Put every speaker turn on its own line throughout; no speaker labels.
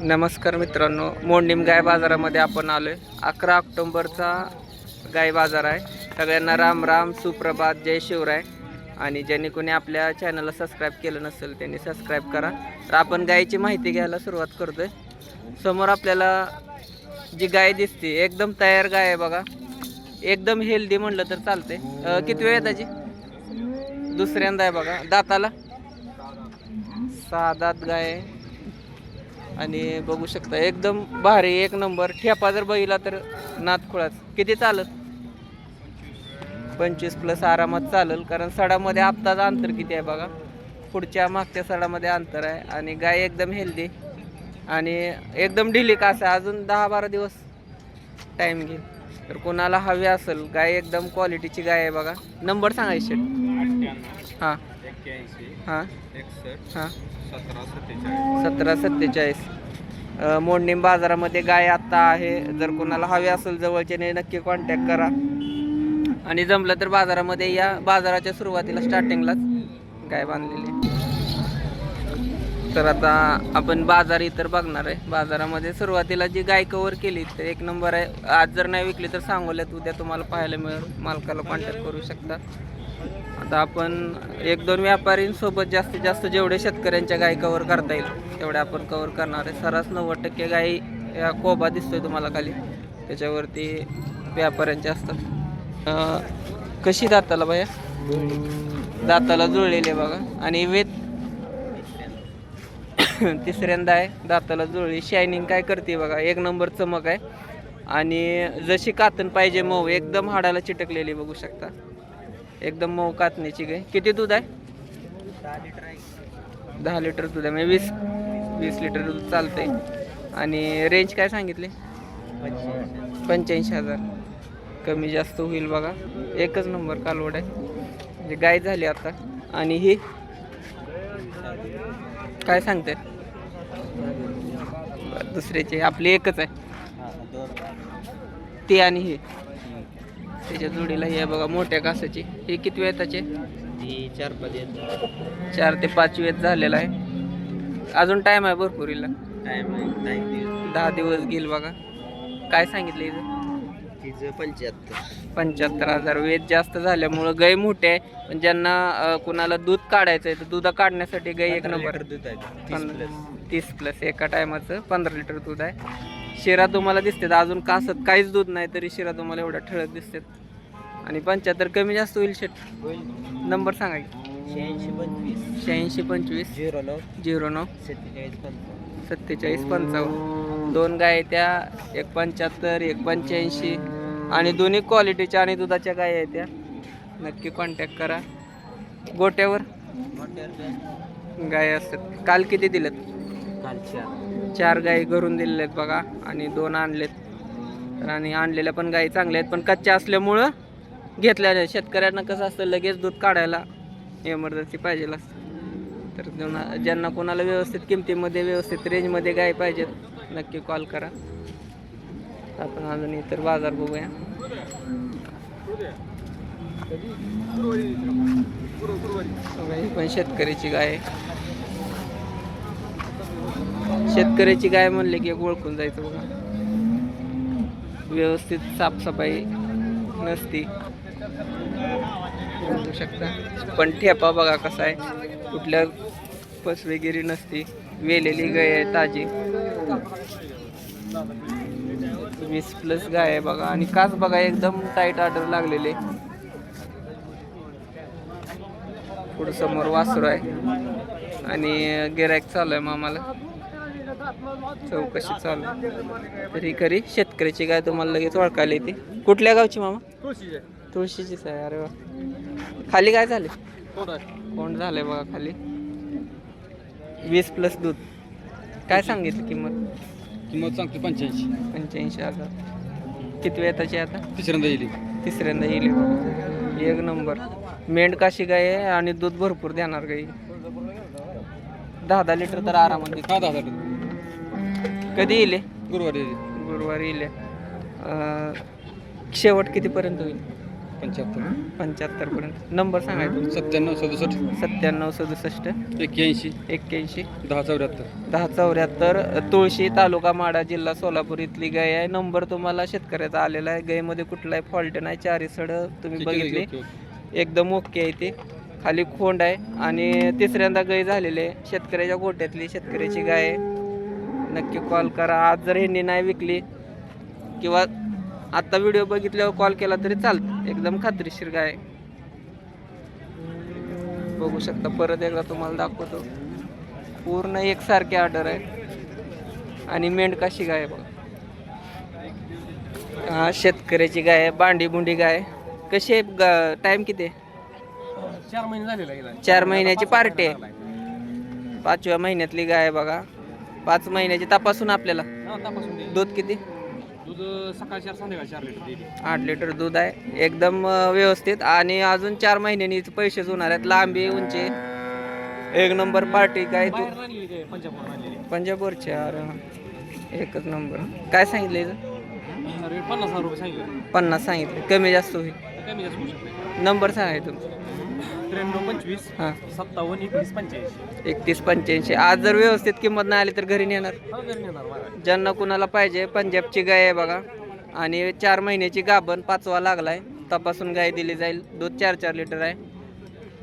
नमस्कार मित्रांनो मोंडीम गाय बाजारामध्ये आपण आलोय. अकरा ऑक्टोंबरचा गाय बाजार आहे. सगळ्यांना राम राम सुप्रभात जय शिवराय. आणि ज्यांनी कोणी आपल्या चॅनलला सबस्क्राईब केलं नसेल त्यांनी सबस्क्राईब करा. तर आपण गायीची माहिती घ्यायला सुरुवात करतोय. समोर आपल्याला जी गाय दिसते एकदम तयार गाय आहे बघा. एकदम हेल्दी म्हणलं तर चालते किती वेळ येताची त्याची? दुसऱ्यांदा आहे बघा. दाताला? सहा दात गाय. आहे. आणि बघू शकता एकदम भारी एक नंबर ठेपा जर बघितला तर नातखुळाच. किती चालत पंचवीस प्लस आरामात चालेल. कारण सडामध्ये आत्ताचं अंतर किती आहे बघा. पुढच्या मागच्या सडामध्ये अंतर आहे. आणि गाय एकदम हेल्दी आणि एकदम ढिली का असं. अजून दहा बारा दिवस टाईम घेईल. तर कोणाला हवी असेल गाय एकदम क्वालिटीची गाय आहे बघा. नंबर सांगायचे हां. हां. हां. सतरा सत्तेचाळीस. मोडणीम बाजारामध्ये गाय आत्ता आहे. जर कोणाला हवी असेल जवळच्याने नक्की कॉन्टॅक्ट करा. आणि जमलं तर बाजारामध्ये या बाजाराच्या सुरुवातीला स्टार्टिंगलाच गाय बांधलेली तर आता आपण बाजार इतर बघणार आहे. बाजारामध्ये सुरुवातीला जी गाय कवर केली तर एक नंबर आहे. आज जर नाही विकली तर सांगवल्यात उद्या तुम्हाला पाहायला मिळेल. मालकाला कॉन्टॅक्ट करू शकता. आता आपण एक दोन व्यापारींसोबत जास्तीत जास्त जेवढे शेतकऱ्यांच्या गायी कवर करता येईल तेवढे आपण कवर करणार आहे. सरास नव्वद टक्के गाई या कोबा दिसतोय तुम्हाला खाली. त्याच्यावरती व्यापाऱ्यांचे असतात. कशी दाताला बाया दाताला जुळलेली आहे बघा. आणि वेत? तिसऱ्यांदा आहे. दाताला जुळली. शायनिंग काय करते बघा? एक नंबर चमक आहे. आणि जशी कातन पाहिजे मऊ एकदम हाडाला चिटकलेली बघू शकता. एकदम मऊ कातणीची गाय. किती दूध आहे? दहा लिटर दूध आहे. म्हणजे वीस वीस लिटर दूध चालतंय. आणि रेंज काय सांगितले? पंच्याऐंशी हजार. कमी जास्त होईल बघा. एकच नंबर कालवड आहे. म्हणजे गाय झाली आता. आणि ही? काय सांगते दुसऱ्याची. आपली एकच आहे. ती आणि ही. त्याच्या जोडीला ही आहे बघा मोठ्या कासाची ही किती वेळ त्याचे
चार पाच
चार ते पाच वेळ झालेला आहे. अजून टाइम आहे भरपूर हिला.
टाइम आहे
दहा दिवस. घेईल बघा. काय सांगितलं हिचं?
तिचं पंच्याहत्तर.
पंच्याहत्तर हजार. वेद जास्त झाल्यामुळं गाय मोठे आहे. पण ज्यांना कुणाला दूध काढायचं आहे तर दूध काढण्यासाठी गाय एक नंबर.
दूध आहे.
तीस प्लस एका टायमाचं पंधरा लिटर दूध आहे. शिरा तुम्हाला दिसतात. अजून कासत काहीच दूध नाही तरी शिरा तुम्हाला एवढ्या ठळक दिसतात. आणि पंच्याहत्तर कमी जास्त होईल शेट. नंबर सांगा की.
शहाऐंशी पंचवीस.
शहाऐंशी पंचवीस.
झिरो नऊ.
झिरो नऊ.
सत्तेचाळीस पंचावन्न.
सत्तेचाळीस पंचावन्न. दोन गाय आहेत त्या. एक पंच्याहत्तर एक पंच्याऐंशी. आणि दोन्ही क्वालिटीच्या आणि दुधाच्या गाय आहेत त्या. नक्की कॉन्टॅक्ट करा. गोट्यावर? गाय असतात. काल किती दिलेत? चार. गायी घरून दिलेल्या आहेत बघा. आणि दोन आणलेत. तर आणि आणलेल्या पण गायी चांगल्या आहेत. पण कच्च्या असल्यामुळं घेतल्याने शेतकऱ्यांना कसं असतं लगेच दूध काढायला एमर्जन्सी पाहिजे असतं. तर ज्यांना ज्यांना कोणाला व्यवस्थित किमतीमध्ये व्यवस्थित रेंजमध्ये गाय पाहिजेत नक्की कॉल करा. आपण अजून इतर बाजार बघूया. ही पण शेतकऱ्याची गाय. शेतकऱ्याची गाय म्हणले की एक ओळखून जायचं बघा. व्यवस्थित साफसफाई नसती. बघू शकता. पण ठेपा बघा कसा आहे. कुठल्या फसवेगिरी नसती. वेलेली गाय आहे ताजी. वीस प्लस गाय आहे बघा. आणि काच बघा एकदम टाईट ऑर्डर लागलेले. पुढं समोर वासरू आहे. आणि गिरायक चालू आहे मामाला. चौकशी चालू आहे. तरी खरी शेतकऱ्याची गाय तुम्हाला लगेच ओळखायला येते. कुठल्या गावची मामा? तुळशीचीच आहे अरे वा. खाली काय झाले? कोण झालंय बघा खाली? वीस प्लस दूध. काय सांगितलं किंमत?
किंमत सांगतो पंच्याऐंशी.
पंच्याऐंशी हजार. किती वेताची आता?
तिसऱ्यांदा येईल.
तिसऱ्यांदा येईल बघा. एक नंबर. मेंढकाशी गाय आहे आणि दूध भरपूर देणार गाई. दहा दहा लिटर तर आरामात देते.
हा दहा हजार
कधी येईल?
गुरुवारी
गुरुवारी येईल. हे. अं, शेवट कितीपर्यंत होईल?
पंच्याहत्तर.
पंच्याहत्तरपर्यंत नंबर सांगायचं
सत्त्याण्णव सदुसष्ट.
सत्त्याण्णव सदुसष्ट.
एक्क्याऐंशी.
एक्क्याऐंशी.
दहा चौऱ्याहत्तर.
दहा चौऱ्याहत्तर. तुळशी तालुका माडा जिल्हा सोलापूर इथली गाय आहे. नंबर तुम्हाला शेतकऱ्याचा आलेला आहे. गायमध्ये कुठलाही फॉल्ट नाही चारी सड तुम्ही बघितली. एकदम ओके आहे ते. खाली खोंड आहे आणि तिसऱ्यांदा गाय झालेली आहे. शेतकऱ्याच्या गोट्यातली शेतकऱ्याची गाय आहे. नक्की कॉल करा. आज जर ह्यांनी नाही विकली किंवा आत्ता व्हिडिओ बघितल्यावर कॉल केला तरी चालतं. एकदम खात्रीशीर गाय. बघू शकता परत एकदा तुम्हाला दाखवतो. पूर्ण एकसारखी ऑर्डर आहे. आणि मेंढकाशी गाय बघा. हा शेतकऱ्याची गाय आहे बांडी बुंडी गाय. कशी आहे गा टाईम किती आहे?
चार महिने झालेला आहे.
चार महिन्याची पार्टी आहे. पाचव्या महिन्यातली गाय आहे बघा. पाच महिन्याची तपासून आपल्याला. दूध किती?
दूध सकाळ चार संध्याकाळ चार लिटर देते
आठ लिटर दूध आहे. एकदम अं, व्यवस्थित. आणि अजून चार महिन्यांनी पैसेच होणार आहेत. लांबी उंची. एक नंबर पार्टी काय तू?
बाहेर आणलेली ते आणलेली
अरे एकच नंबर काय सांगितलं हिचं?
रेट पन्नास हजार रुपये सांगितले.
पन्नास सांगितले. कमी जास्त होईल.
कमी जास्त होऊ शकते.
नंबर सांगाय तुमचा
त्र्याण्णव पंचवीस
हां.
सत्तावन्न एकवीस पंच्याऐंशी.
एकतीस पंच्याऐंशी. आज जर व्यवस्थित किंमत नाही आली तर घरी नेणार.
हा घरी नेणार मला
ज्यांना कुणाला पाहिजे पंजाबची गाय आहे बघा. आणि चार महिन्याची गाभण पाचवा लागलाय. तपासून गाय दिली जाईल. दूध चार चार लिटर आहे.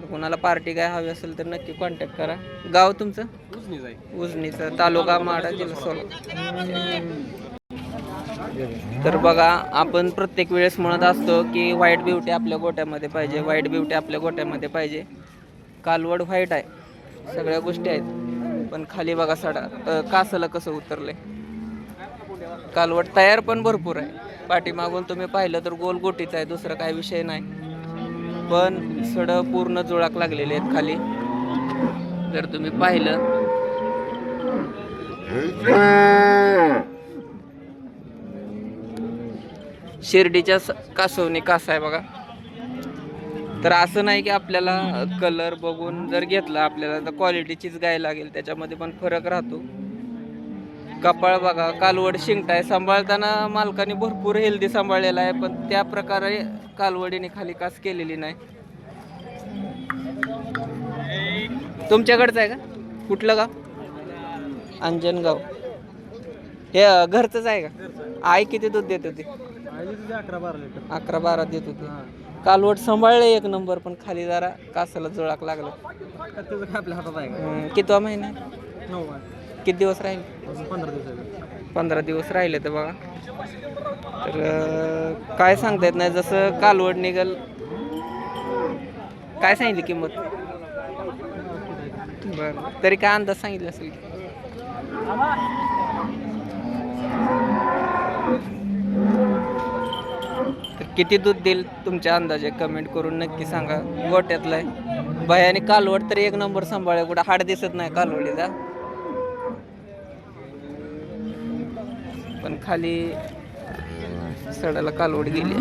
कुणाला पार्टी गाय हवी असेल तर नक्की कॉन्टॅक्ट करा. गाव तुमचं?
उजनी जाईल
उजनीचं. तालुका माडा जिल्हा सोलापूर. तर बघा आपण प्रत्येक वेळेस म्हणत असतो की व्हाईट ब्युटी आपल्या गोट्यामध्ये पाहिजे व्हाईट ब्युटी आपल्या गोट्यामध्ये पाहिजे. कालवड व्हाईट आहे सगळ्या गोष्टी आहेत. पण खाली बघा सडा कासाला कासला कसं उतरलंय. कालवड तयार पण भरपूर आहे. पाठीमागून तुम्ही पाहिलं तर गोल गोटीच आहे दुसरं काही विषय नाही. पण सड पूर्ण जुळाक लागलेले आहेत खाली. जर तुम्ही पाहिलं. शिर्डीच्या स- कासवणी कासा आहे बघा. तर असं नाही की आपल्याला कलर बघून जर घेतला आपल्याला तर क्वालिटीचीच गाय लागेल. त्याच्यामध्ये पण फरक राहतो. कपाळ बघा कालवड शिंगटाय सांभाळताना मालकाने भरपूर हेल्दी सांभाळलेला आहे पण त्या प्रकारे कालवडीने खाली कास केलेली नाही. तुमच्याकडचं आहे का? कुठलं गाव? अंजनगाव. हे घरचंच आहे का? आई किती दूध देत होती?
अकरा बारा लिटर.
अकरा बारा देत होती. कालवड सांभाळले एक नंबर पण खाली जरा कासाला जुळाक लागलं.
त्याचं काय आपल्या हातात आहे का?
हम्म, कितवा महिना?
नऊ
किती दिवस राहील?
अजून पंधरा दिवसाचे
पंधरा दिवस राहिले तर बघा. तर अं, काय सांगता येत नाही जसं कालवड निघल. काय सांगितली किंमत? बरं तरी काय अंदाज सांगितलं असेल? की? किती दूध देईल तुमच्या अंदाजे? कमेंट करून नक्की सांगा. गोट्यातलं आहे. भयाने कालवड तरी एक नंबर सांभाळ्या कुठं हाड दिसत नाही कालवडीचा. पण खाली सडाला कालवड गेली.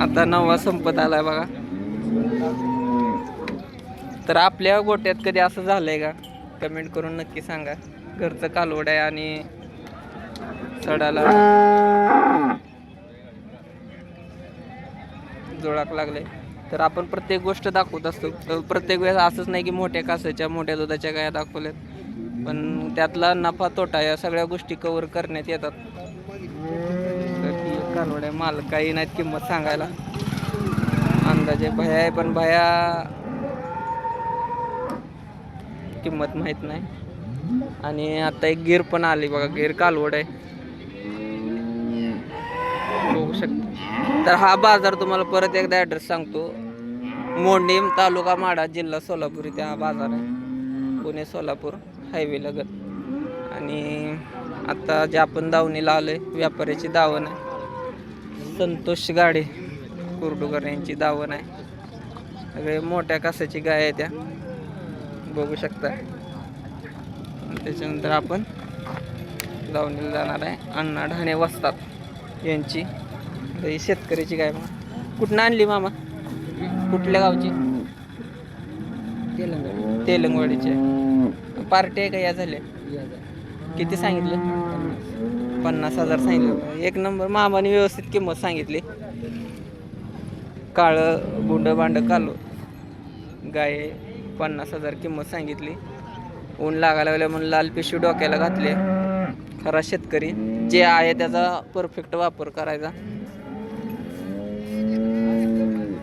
आता नववा संपत आलाय बघा. तर आपल्या गोट्यात कधी असं झालंय का? कमेंट करून नक्की सांगा. घरचं कालवड आहे आणि सडाला जोडाक लागले. तर आपण प्रत्येक गोष्ट दाखवत असतो. तर प्रत्येक वेळेस असंच नाही की मोठ्या कासाच्या मोठ्या दुधाच्या गाया दाखवल्यात. पण त्यातला नफा तोटा या सगळ्या गोष्टी कवर करण्यात येतात. तर कालवड आहे. माल काही नाहीत किंमत सांगायला. अंदाजे भया आहे पण भया किंमत माहीत नाही. आणि आता एक गिर पण आली बघा गिर कालवड आहे. बघू शकता. तर हा बाजार तुम्हाला परत एकदा ॲड्रेस सांगतो. मोडणीम तालुका माडा जिल्हा सोलापूर इथे हा बाजार आहे. पुणे सोलापूर हायवे लगत. आणि आता जे आपण दावणीला आलो आहे व्यापाऱ्याची दावण आहे. संतोष गाडे कुर्डुकर यांची दावण आहे. सगळे मोठ्या कासाची गाय आहे त्या बघू शकता. आणि त्याच्यानंतर आपण दावणीला जाणार आहे. अण्णा ढाणे वसतात यांची. ही शेतकऱ्याची गाय मग कुठनं आणली मामा? कुठल्या गावची?
तेलंगवाडी
तेलंगवाडीची आहे. पार्टी आहे का? या झाल्या. किती सांगितलं? पन्नास हजार सांगितलं. एक नंबर मामाने व्यवस्थित किंमत सांगितली. काळं गुंड भांड कालो गाय पन्नास हजार किंमत सांगितली. ऊन लागायला लागलं म्हणून लाल पिशवी डोक्याला घातले. खरा शेतकरी. जे आहे त्याचा परफेक्ट वापर करायचा.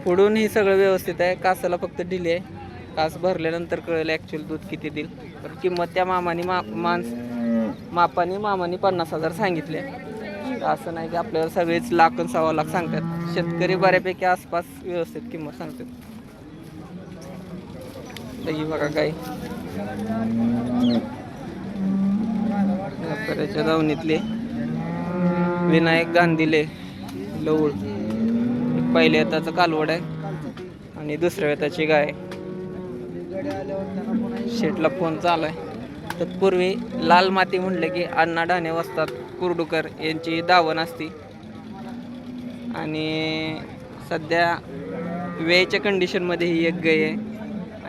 पुढून ही सगळं व्यवस्थित आहे. कासाला फक्त डिले आहे. कास भरल्यानंतर कळेल ॲक्च्युअल दूध किती देईल. तर किंमत त्या मामाने मा माणस मापाने मामाने पन्नास हजार सांगितले. असं नाही की आपल्याला सगळेच लाख आणि सव्वा लाख सांगतात. शेतकरी बऱ्यापैकी आसपास व्यवस्थित किंमत सांगतात. बघा काही व्यापाऱ्याच्या दावणीतले विनायक गांधीले लवळ. पहिल्या येताचं कालवड आहे आणि दुसऱ्या येताची गाय. शेटला फोन चालू आहे. तत्पूर्वी लाल माती म्हणलं की अण्णा डाणे वसतात कुर्डुकर यांची दावण असती. आणि सध्या वेळच्या कंडिशनमध्ये ही एक गाय आहे.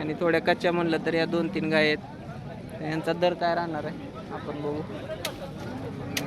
आणि थोड्या कच्च्या म्हणलं तर या दोन तीन गाय आहेत. यांचा दर काय राहणार आहे? आपण बघू.